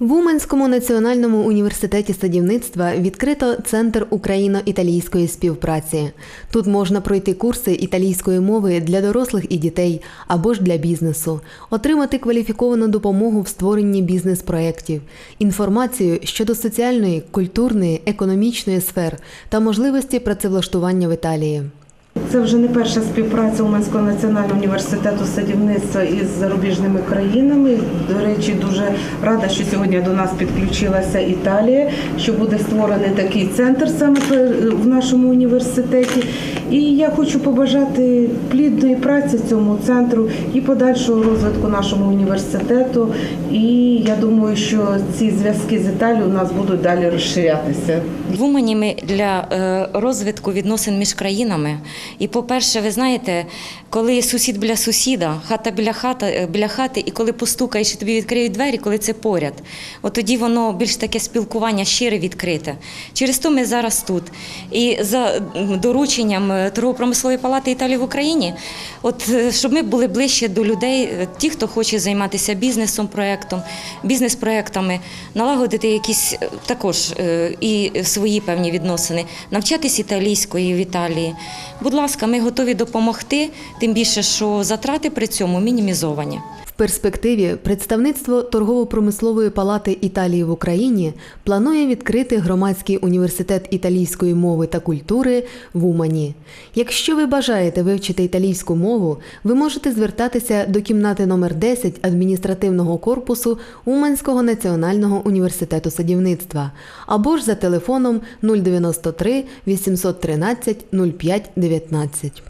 В Уманському національному університеті садівництва відкрито центр україно-італійської співпраці. Тут можна пройти курси італійської мови для дорослих і дітей або ж для бізнесу, отримати кваліфіковану допомогу в створенні бізнес-проєктів, інформацію щодо соціальної, культурної, економічної сфер та можливості працевлаштування в Італії. Це вже не перша співпраця Уманського національного університету садівництва із зарубіжними країнами. До речі, дуже рада, що сьогодні до нас підключилася Італія, що буде створений такий центр саме в нашому університеті. І я хочу побажати плідної праці цьому центру і подальшого розвитку нашому університету. І я думаю, що ці зв'язки з Італією у нас будуть далі розширятися. В Умані ми для е, розвитку відносин між країнами. І, по-перше, ви знаєте, коли сусід біля сусіда, хата біля хати, е, біля хати, і коли постукаєш і тобі відкриють двері, коли це поряд, от тоді воно більш таке спілкування щире відкрите. Через то ми зараз тут. І за дорученням е, торгово-промислової палати Італії в Україні, от е, щоб ми були ближче до людей, е, ті, хто хоче займатися бізнесом, проектом, бізнес-проектами, налагодити якісь е, також е, і свої певні відносини, навчатись італійської в Італії. Будь ласка, ми готові допомогти, тим більше, що затрати при цьому мінімізовані. Перспективі представництво торгово-промислової палати Італії в Україні планує відкрити громадський університет італійської мови та культури в Умані. Якщо ви бажаєте вивчити італійську мову, ви можете звертатися до кімнати номер 10 адміністративного корпусу Уманського національного університету садівництва або ж за телефоном 093 813 05 19.